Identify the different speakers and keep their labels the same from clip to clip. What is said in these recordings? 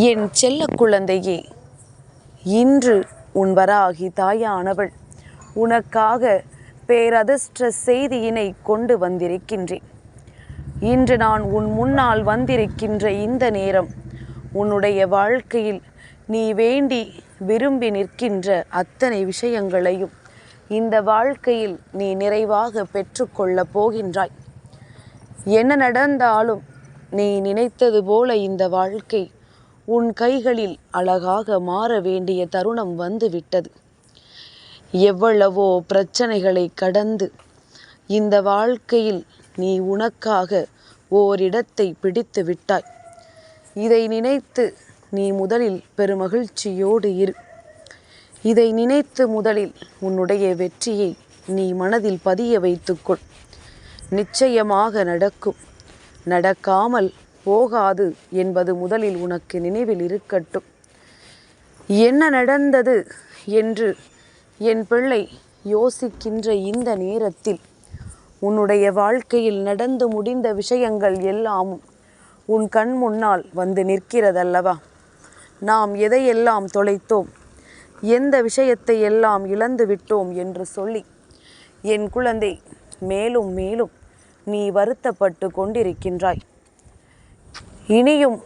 Speaker 1: என் செல்ல குழந்தையே இன்று உன் வராகி தாயானவள். உனக்காக பேரதிர்ஷ்ட செய்தியினை கொண்டு வந்திருக்கின்றேன். இன்று நான் உன் முன்னால் வந்திருக்கின்ற இந்த நேரம் உன்னுடைய வாழ்க்கையில் நீ வேண்டி விரும்பி நிற்கின்ற அத்தனை விஷயங்களையும் இந்த வாழ்க்கையில் நீ நிறைவாக பெற்றுக்கொள்ளப் போகின்றாய். என்ன நடந்தாலும் நீ நினைத்தது போல இந்த வாழ்க்கை உன் கைகளில் அழகாக மாற வேண்டிய தருணம் வந்துவிட்டது. எவ்வளவோ பிரச்சனைகளை கடந்து இந்த வாழ்க்கையில் நீ உனக்காக ஓரிடத்தை பிடித்து விட்டாய். இதை நினைத்து நீ முதலில் பெருமகிழ்ச்சியோடு இரு. இதை நினைத்து முதலில் உன்னுடைய வெற்றியை நீ மனதில் பதிய வைத்துக்கொள். நிச்சயமாக நடக்கும். நடக்காமல் போகாது என்பது முதலில் உனக்கு நினைவில் இருக்கட்டும். என்ன நடந்தது என்று என் பிள்ளை யோசிக்கின்ற இந்த நேரத்தில் உன்னுடைய வாழ்க்கையில் நடந்து முடிந்த விஷயங்கள் எல்லாமும் உன் கண் முன்னால் வந்து நிற்கிறதல்லவா? நாம் எதையெல்லாம் தொலைத்தோம்? எந்த விஷயத்தை எல்லாம் இழந்து விட்டோம் என்று சொல்லி என் குழந்தை மேலும் மேலும் நீ வருத்தப்பட்டு கொண்டிருக்கின்றாய். இனியும்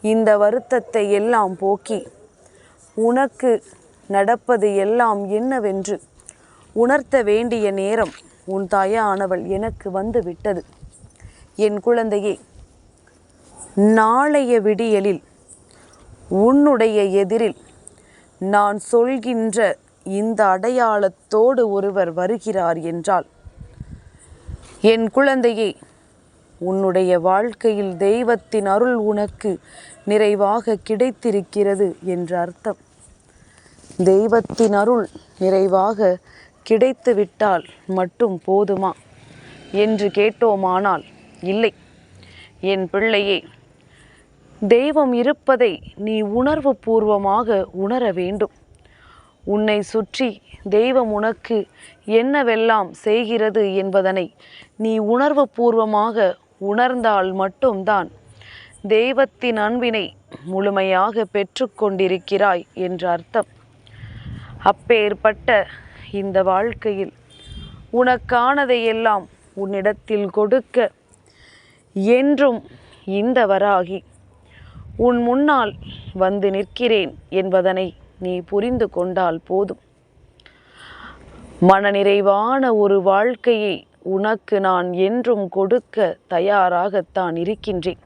Speaker 1: இந்த வருத்தத்தை எல்லாம் போக்கி உனக்கு நடப்பது எல்லாம் என்னவென்று உணர்த்த வேண்டிய நேரம் உன் தாயானவள் எனக்கு வந்து விட்டது. என் குழந்தையே நாளைய விடியலில் உன்னுடைய எதிரில் நான் சொல்கின்ற இந்த அடையாளத்தோடு ஒருவர் வருகிறார் என்றால் என் குழந்தையை உன்னுடைய வாழ்க்கையில் தெய்வத்தின் அருள் உனக்கு நிறைவாக கிடைத்திருக்கிறது என்று அர்த்தம். தெய்வத்தின் அருள் நிறைவாக கிடைத்துவிட்டால் மட்டும் போதுமா? என்று கேட்டோமானால் இல்லை. என் பிள்ளையே தெய்வம் இருப்பதை நீ உணர்வு பூர்வமாக உணர வேண்டும். உன்னை சுற்றி தெய்வம் உனக்கு என்னவெல்லாம் செய்கிறது என்பதனை நீ உணர்வு பூர்வமாக உணர்ந்தால் மட்டும்தான் தெய்வத்தின் அன்பினை முழுமையாக பெற்றுக்கொண்டிருக்கிறாய் என்று அர்த்தம். அப்பேற்பட்ட இந்த வாழ்க்கையில் உனக்கானதையெல்லாம் உன்னிடத்தில் கொடுக்க என்றும் இந்த வராகி உன் முன்னால் வந்து நிற்கிறேன் என்பதனை நீ புரிந்து கொண்டால் போதும். மனநிறைவான ஒரு வாழ்க்கையை உனக்கு நான் என்றும் கொடுக்க தயாராகத்தான் இருக்கின்றேன்.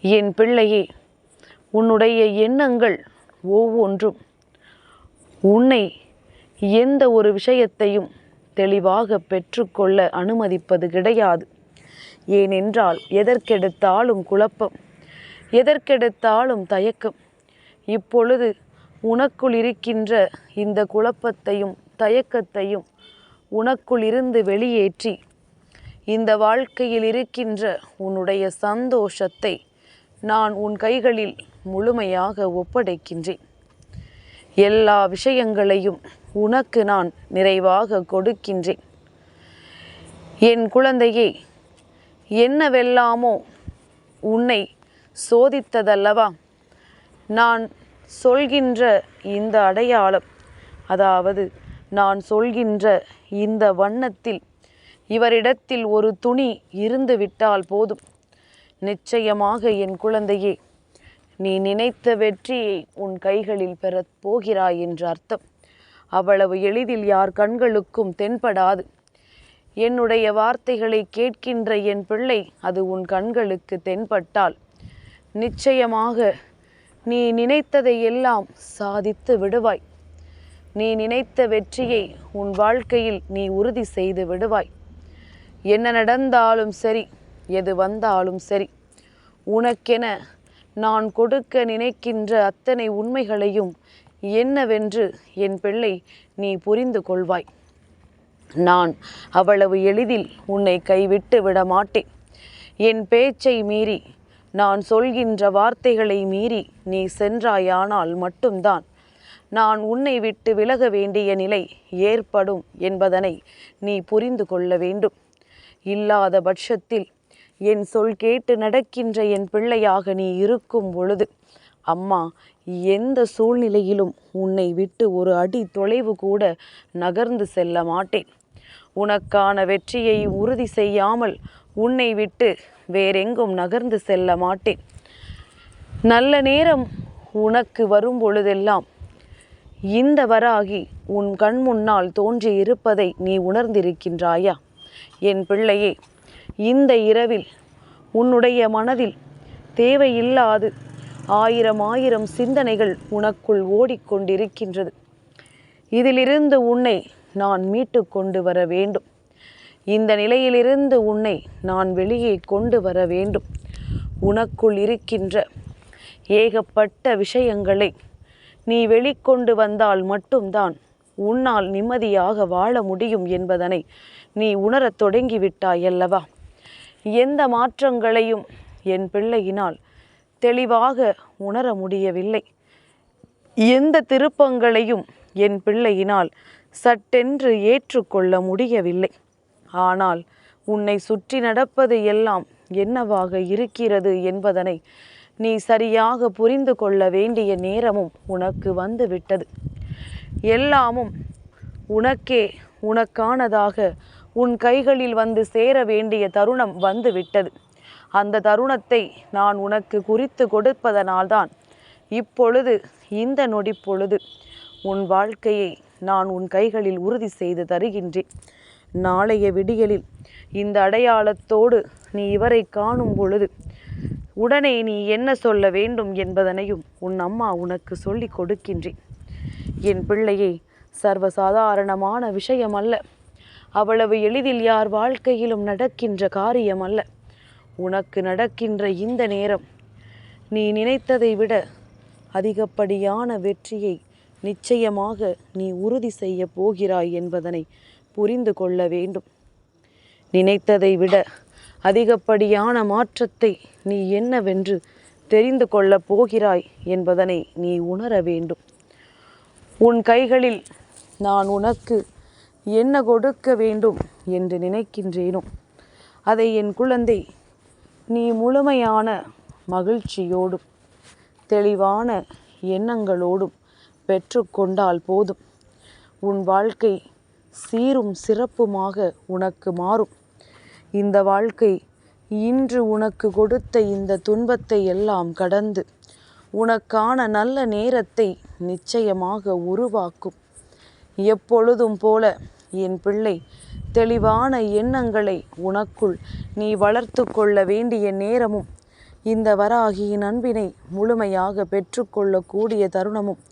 Speaker 1: என் பிள்ளையே உன்னுடைய எண்ணங்கள் ஒவ்வொன்றும் உன்னை எந்த ஒரு விஷயத்தையும் தெளிவாக பெற்றுக்கொள்ள அனுமதிப்பது கிடையாது. ஏனென்றால் எதற்கெடுத்தாலும் குழப்பம் எதற்கெடுத்தாலும் தயக்கம். இப்பொழுது உனக்குள் இருக்கின்ற இந்த குழப்பத்தையும் தயக்கத்தையும் உனக்குள் இருந்து வெளியேற்றி. இந்த வாழ்க்கையில் இருக்கின்ற உன்னுடைய சந்தோஷத்தை நான் உன் கைகளில் முழுமையாக ஒப்படைக்கின்றேன். எல்லா விஷயங்களையும் உனக்கு நான் நிறைவாக கொடுக்கின்றேன். என் குழந்தையே என்னவெல்லாமோ உன்னை சோதித்ததல்லவா? நான் சொல்கின்ற இந்த அடையாளம் அதாவது நான் சொல்கின்ற இந்த வண்ணத்தில் இவரிடத்தில் ஒரு துணி இருந்து விட்டால் போதும். நிச்சயமாக என் குழந்தையே நீ நினைத்த வெற்றியை உன் கைகளில் பெறப் போகிறாய் என்று அர்த்தம். அவ்வளவு எளிதில் யார் கண்களுக்கும் தென்படாது. என்னுடைய வார்த்தைகளை கேட்கின்ற என் பிள்ளை அது உன் கண்களுக்கு தென்பட்டால் நிச்சயமாக நீ நினைத்ததை எல்லாம் சாதித்து விடுவாய். நீ நினைத்த வெற்றியை உன் வாழ்க்கையில் நீ உறுதி செய்து விடுவாய். என்ன நடந்தாலும் சரி எது வந்தாலும் சரி உனக்கென நான் கொடுக்க நினைக்கின்ற அத்தனை உண்மைகளையும் என்னவென்று என் பிள்ளை நீ புரிந்து கொள்வாய். நான் அவ்வளவு எளிதில் உன்னை கைவிட்டு விட மாட்டேன். என் பேச்சை மீறி நான் சொல்கின்ற வார்த்தைகளை மீறி நீ சென்றாயானால் மட்டும்தான். நான் உன்னை விட்டு விலக வேண்டிய நிலை ஏற்படும் என்பதனை நீ புரிந்து கொள்ள வேண்டும். இல்லாத பட்சத்தில் என் சொல் கேட்டு நடக்கின்ற என் பிள்ளையாக நீ இருக்கும் பொழுது அம்மா எந்த சூழ்நிலையிலும் உன்னை விட்டு ஒரு அடி தொலைவு கூட நகர்ந்து செல்ல மாட்டேன். உனக்கான வெற்றியை உறுதி செய்யாமல் உன்னை விட்டு வேறெங்கும் நகர்ந்து செல்ல மாட்டேன். நல்ல நேரம் உனக்கு வரும் பொழுதெல்லாம் இந்த வராகி உன் கண் முன்னால் தோன்றியிருப்பதை நீ உணர்ந்திருக்கின்றாயா? என் பிள்ளையே இந்த இரவில் உன்னுடைய மனதில் தேவையில்லாது ஆயிரம் ஆயிரம் சிந்தனைகள் உனக்குள் ஓடிக்கொண்டிருக்கின்றது. இதிலிருந்து உன்னை நான் மீட்டு கொண்டு வர வேண்டும். இந்த நிலையிலிருந்து உன்னை நான் வெளியே கொண்டு வர வேண்டும். உனக்குள் இருக்கின்ற ஏகப்பட்ட விஷயங்களை நீ வெளிக்கொண்டு வந்தால் மட்டும்தான் உன்னால் நிம்மதியாக வாழ முடியும் என்பதனை நீ உணரத் தொடங்கிவிட்டாய் அல்லவா? எந்த மாற்றங்களையும் என் பிள்ளையினால் தெளிவாக உணர முடியவில்லை. எந்த திருப்பங்களையும் என் பிள்ளையினால் சட்டென்று ஏற்றுக்கொள்ள முடியவில்லை. ஆனால் உன்னை சுற்றி நடப்பது எல்லாம் என்னவாக இருக்கிறது என்பதனை நீ சரியாக புரிந்து கொள்ள வேண்டிய நேரமும் உனக்கு வந்து விட்டது எல்லாமும் உனக்கே உனக்கானதாக உன் கைகளில் வந்து சேர வேண்டிய தருணம் வந்து விட்டது அந்த தருணத்தை நான் உனக்கு குறித்து கொடுப்பதனால்தான் இப்பொழுது இந்த நொடி பொழுது உன் வாழ்க்கையை நான் உன் கைகளில் உறுதி செய்து தருகின்றேன். நாளைய விடியலில் இந்த அடையாளத்தோடு நீ இவரை காணும் பொழுது உடனே நீ என்ன சொல்ல வேண்டும் என்பதனையும் உன் அம்மா உனக்கு சொல்லி கொடுக்கின்றேன். என் பிள்ளையே சர்வசாதாரணமான விஷயம் அல்ல அவ்வளவு எளிதில் யார் வாழ்க்கையிலும் நடக்கின்ற காரியம் அல்ல உனக்கு நடக்கின்ற இந்த நேரம் நீ நினைத்ததை விட அதிகப்படியான வெற்றியை நிச்சயமாக நீ உறுதி செய்ய போகிறாய் என்பதனை புரிந்து கொள்ள வேண்டும். நினைத்ததை விட அதிகப்படியான மாற்றத்தை நீ என்னவென்று தெரிந்து கொள்ளப் போகிறாய் என்பதனை நீ உணர வேண்டும். உன் கைகளில் நான் உனக்கு என்ன கொடுக்க வேண்டும் என்று நினைக்கின்றேனோ அதை என் குழந்தை நீ முழுமையான மகிழ்ச்சியோடும் தெளிவான எண்ணங்களோடும் பெற்றுக்கொண்டால் போதும். உன் வாழ்க்கை சீரும் சிறப்புமாக உனக்கு மாறும். இந்த வாழ்க்கை இன்று உனக்கு கொடுத்த இந்த துன்பத்தை எல்லாம் கடந்து உனக்கான நல்ல நேரத்தை நிச்சயமாக உருவாக்கும். எப்பொழுதும் போல என் பிள்ளை தெளிவான எண்ணங்களை உனக்குள் நீ வளர்த்து கொள்ள வேண்டிய நேரமும் இந்த வராகியின் அன்பினை முழுமையாக பெற்றுக்கொள்ளக்கூடிய தருணமும்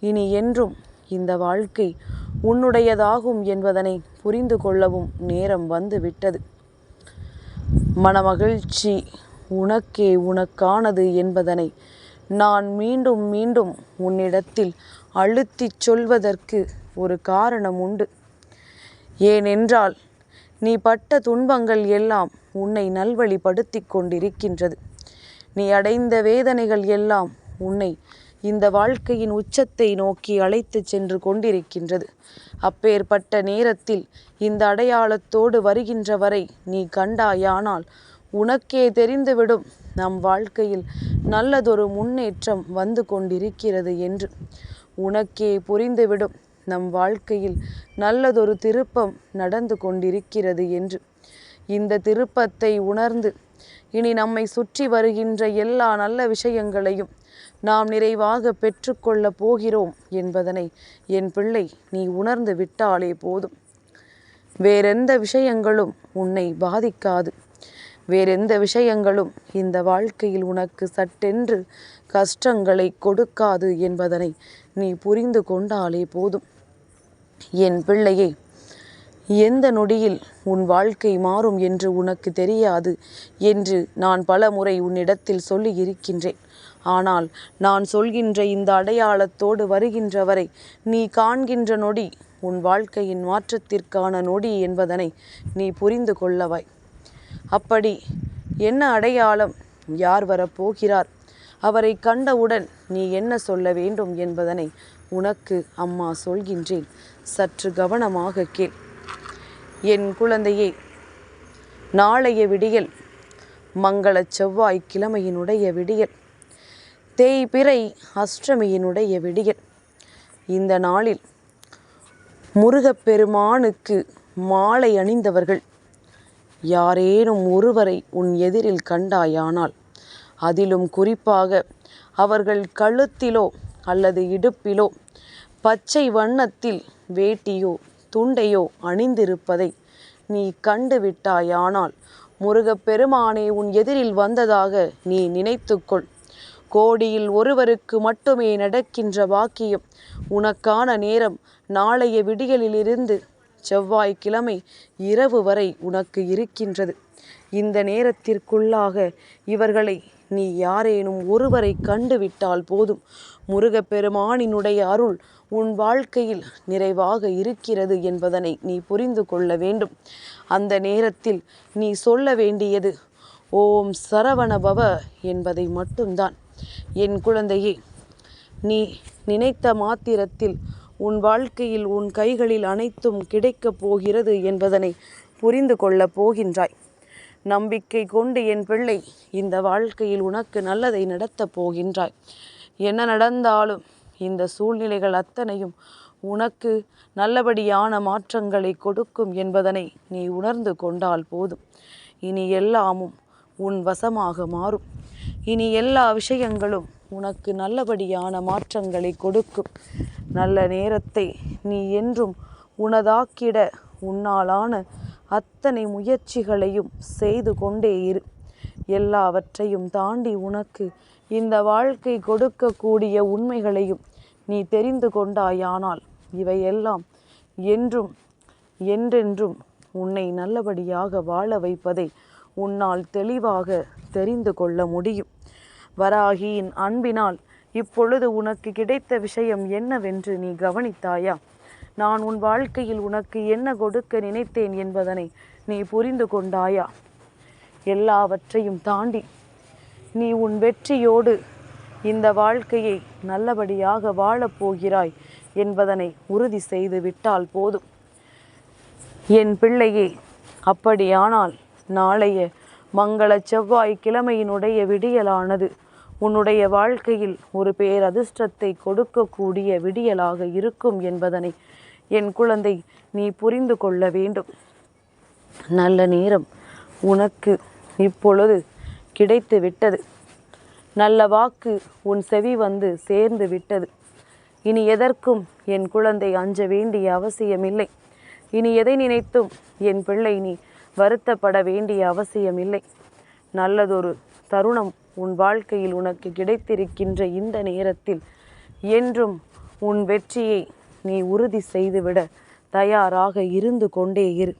Speaker 1: இனி என்றும் இந்த வாழ்க்கை உன்னுடையதாகும் என்பதனை புரிந்து கொள்ளவும் நேரம் வந்து விட்டது மனமகிழ்ச்சி உனக்கே உனக்கானது என்பதனை நான் மீண்டும் மீண்டும் உன்னிடத்தில் அழுத்திச் சொல்வதற்கு ஒரு காரணம் உண்டு. ஏனென்றால் நீ பட்ட துன்பங்கள் எல்லாம் உன்னை நல்வழிப்படுத்தி கொண்டிருக்கின்றது. நீ அடைந்த வேதனைகள் எல்லாம் உன்னை இந்த வாழ்க்கையின் உச்சத்தை நோக்கி அழைத்து சென்று கொண்டிருக்கின்றது. அப்பேற்பட்ட நேரத்தில் இந்த அடையாளத்தோடு வருகின்ற வரை நீ கண்டாயானால் உனக்கே தெரிந்துவிடும் நம் வாழ்க்கையில் நல்லதொரு முன்னேற்றம் வந்து கொண்டிருக்கிறது என்று. உனக்கே புரிந்துவிடும் நம் வாழ்க்கையில் நல்லதொரு திருப்பம் நடந்து கொண்டிருக்கிறது என்று. இந்த திருப்பத்தை உணர்ந்து இனி நம்மை சுற்றி வருகின்ற எல்லா நல்ல விஷயங்களையும் நாம் நிறைவாக பெற்றுக்கொள்ளப் போகிறோம் என்பதனை என் பிள்ளை நீ உணர்ந்து விட்டாலே போதும். வேறெந்த விஷயங்களும் உன்னை பாதிக்காது. வேறெந்த விஷயங்களும் இந்த வாழ்க்கையில் உனக்கு சட்டென்று கஷ்டங்களை கொடுக்காது என்பதனை நீ புரிந்து கொண்டாலே போதும். என் பிள்ளையை எந்த நொடியில் உன் வாழ்க்கை மாறும் என்று உனக்கு தெரியாது என்று நான் பல முறை உன்னிடத்தில் சொல்லி இருக்கின்றேன் ஆனால் நான் சொல்கின்ற இந்த அடையாளத்தோடு வருகின்றவரை நீ காண்கின்ற நொடி உன் வாழ்க்கையின் மாற்றத்திற்கான நொடி என்பதனை நீ புரிந்து கொள்ளவாய். அப்படி என்ன அடையாளம்? யார் வரப்போகிறார்? அவரை கண்டவுடன் நீ என்ன சொல்ல வேண்டும் என்பதனை உனக்கு அம்மா சொல்கின்றேன். சற்று கவனமாக கேள். என் குழந்தையே நாளைய விடியல் மங்கள செவ்வாய் கிழமையினுடைய விடியல். தேய்பிறை அஷ்டமியினுடைய விடியல். இந்த நாளில் முருகப்பெருமானுக்கு மாலை அணிந்தவர்கள் யாரேனும் ஒருவரை உன் எதிரில் கண்டாயானால் அதிலும் குறிப்பாக அவர்கள் கழுத்திலோ அல்லது இடுப்பிலோ பச்சை வண்ணத்தில் வேட்டியோ துண்டையோ அணிந்திருப்பதை நீ கண்டுவிட்டாயானால் முருகப்பெருமானே உன் எதிரில் வந்ததாக நீ நினைத்துக்கொள். கோடியில் ஒருவருக்கு மட்டுமே நடக்கின்ற பாக்கியம். உனக்கான நேரம் நாளைய விடியலிலிருந்து செவ்வாய்க்கிழமை இரவு வரை உனக்கு இருக்கின்றது. இந்த நேரத்திற்குள்ளாக இவர்களை நீ யாரேனும் ஒருவரை கண்டுவிட்டால் போதும். முருகப்பெருமானினுடைய அருள் உன் வாழ்க்கையில் நிறைவாக இருக்கிறது என்பதனை நீ புரிந்து கொள்ள வேண்டும். அந்த நேரத்தில் நீ சொல்ல வேண்டியது ஓம் சரவணபவ என்பதை மட்டும்தான். என் குழந்தையே நீ நினைத்த மாத்திரத்தில் உன் வாழ்க்கையில் உன் கைகளில் அனைத்தும் கிடைக்கப் போகிறது என்பதனை புரிந்து கொள்ளப் போகின்றாய். நம்பிக்கை கொண்டு என் பிள்ளை இந்த வாழ்க்கையில் உனக்கு நல்லதை நடத்தப் போகின்றாய். என்ன நடந்தாலும் இந்த சூழ்நிலைகள் அத்தனையும் உனக்கு நல்லபடியான மாற்றங்களை கொடுக்கும் என்பதனை நீ உணர்ந்து கொண்டால் போதும். இனி எல்லாமும் உன் வசமாக மாறும். இனி எல்லா விஷயங்களும் உனக்கு நல்லபடியான மாற்றங்களை கொடுக்கும். நல்ல நேரத்தை நீ என்றும் உனதாக்கிட உன்னாலான அத்தனை முயற்சிகளையும் செய்து கொண்டே இரு. எல்லாவற்றையும் தாண்டி உனக்கு இந்த வாழ்க்கை கொடுக்கக்கூடிய உண்மைகளையும் நீ தெரிந்து கொண்டாயானால் இவையெல்லாம் என்றும் என்றென்றும் உன்னை நல்லபடியாக வாழ வைப்பதை உன்னால் தெளிவாக தெரிந்து கொள்ள முடியும். வராகியின் அன்பினால் இப்பொழுது உனக்கு கிடைத்த விஷயம் என்னவென்று நீ கவனித்தாயா? நான் உன் வாழ்க்கையில் உனக்கு என்ன கொடுக்க நினைத்தேன் என்பதனை நீ புரிந்து கொண்டாயா? எல்லாவற்றையும் தாண்டி நீ உன் வெற்றியோடு இந்த வாழ்க்கையை நல்லபடியாக வாழப்போகிறாய் என்பதனை உறுதி செய்து விட்டால் போதும். என் பிள்ளையே அப்படியானால் நாளைய மங்கள செவ்வாய் கிழமையினுடைய விடியலானது. உன்னுடைய வாழ்க்கையில் ஒரு பேரதிர்ஷ்டத்தை கொடுக்கக்கூடிய விடியலாக இருக்கும் என்பதனை என் குழந்தை நீ புரிந்து கொள்ள வேண்டும். நல்ல நேரம் உனக்கு இப்பொழுது கிடைத்து விட்டது. நல்ல வாக்கு உன் செவி வந்து சேர்ந்து விட்டது. இனி எதற்கும் என் குழந்தை அஞ்ச வேண்டிய அவசியமில்லை. இனி எதை நினைத்தும் என் பிள்ளை நீ வருத்தப்பட வேண்டிய அவசியம் இல்லை நல்லதொரு தருணம் உன் வாழ்க்கையில் உனக்கு கிடைத்திருக்கின்ற இந்த நேரத்தில் என்றும் உன் வெற்றியை நீ உறுதி செய்துவிட தயாராக இருந்து கொண்டே இரு.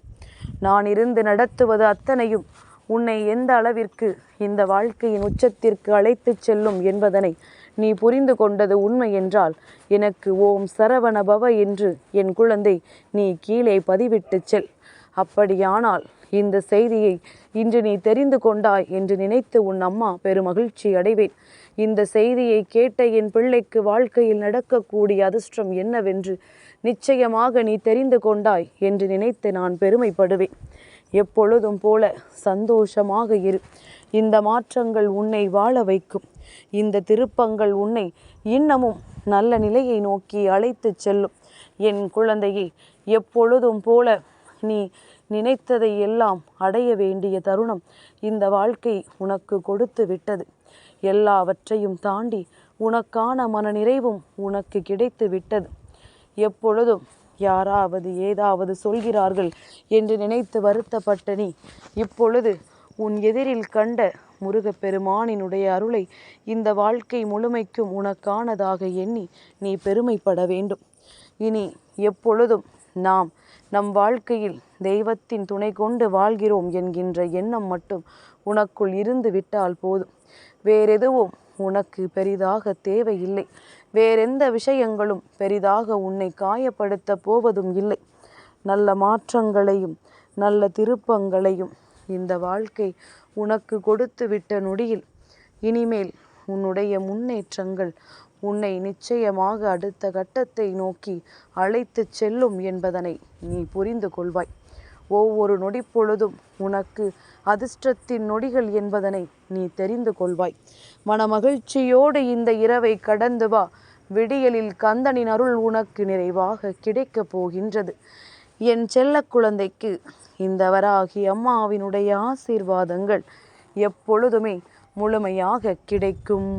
Speaker 1: நான் இருந்து நடத்துவது அத்தனையும் உன்னை எந்த அளவிற்கு இந்த வாழ்க்கையின் உச்சத்திற்கு அழைத்துச் செல்லும் என்பதனை நீ புரிந்து கொண்டது உண்மை என்றால் எனக்கு ஓம் சரவண பவ என்று என் குழந்தை நீ கீழே பதிவிட்டு செல். அப்படியானால் இந்த செய்தியை இன்று நீ தெரிந்து கொண்டாய் என்று நினைத்து உன் அம்மா பெருமகிழ்ச்சி அடைவேன். இந்த செய்தியை கேட்ட என் பிள்ளைக்கு வாழ்க்கையில் நடக்கக்கூடிய அதிர்ஷ்டம் என்னவென்று நிச்சயமாக நீ தெரிந்து கொண்டாய் என்று நினைத்து நான் பெருமைப்படுவேன். எப்பொழுதும் போல சந்தோஷமாக இரு. இந்த மாற்றங்கள் உன்னை வாழ வைக்கும். இந்த திருப்பங்கள் உன்னை இன்னமும் நல்ல நிலையை நோக்கி அழைத்துச் செல்லும். என் குழந்தையை எப்பொழுதும் போல நீ நினைத்ததை எல்லாம் அடைய வேண்டிய தருணம் இந்த வாழ்க்கை உனக்கு கொடுத்து விட்டது. எல்லாவற்றையும் தாண்டி உனக்கான மனநிறைவும் உனக்கு கிடைத்து விட்டது. எப்பொழுதும் யாராவது ஏதாவது சொல்கிறார்கள் என்று நினைத்து வருத்தப்பட்ட நீ இப்பொழுது உன் எதிரில் கண்ட முருகப்பெருமானினுடைய அருளை இந்த வாழ்க்கை முழுமைக்கும் உனக்கானதாக எண்ணி நீ பெருமைப்பட வேண்டும். இனி எப்பொழுதும் நாம் நம் வாழ்க்கையில் தெய்வத்தின் துணை கொண்டு வாழ்கிறோம் என்கின்ற எண்ணம் மட்டும் உனக்குள் இருந்து விட்டால் போதும். வேறெதுவும் உனக்கு பெரிதாக தேவையில்லை. வேறெந்த விஷயங்களும் பெரிதாக உன்னை காயப்படுத்த போவதும் இல்லை. நல்ல மாற்றங்களையும் நல்ல திருப்பங்களையும் இந்த வாழ்க்கை உனக்கு கொடுத்து விட்ட நொடியில் இனிமேல் உன்னுடைய முன்னேற்றங்கள் உன்னை நிச்சயமாக அடுத்த கட்டத்தை நோக்கி அழைத்துச் செல்லும் என்பதனை நீ புரிந்து கொள்வாய். ஒவ்வொரு நொடி பொழுதும் உனக்கு அதிர்ஷ்டத்தின் நொடிகள் என்பதனை நீ தெரிந்து கொள்வாய். மனமகிழ்ச்சியோடு இந்த இரவை கடந்து வா. விடியலில் கந்தனின் அருள் உனக்கு நிறைவாக கிடைக்கப் போகின்றது. என் செல்ல குழந்தைக்கு இந்த வராகி அம்மாவினுடைய ஆசீர்வாதங்கள் எப்பொழுதுமே முழுமையாக கிடைக்கும்.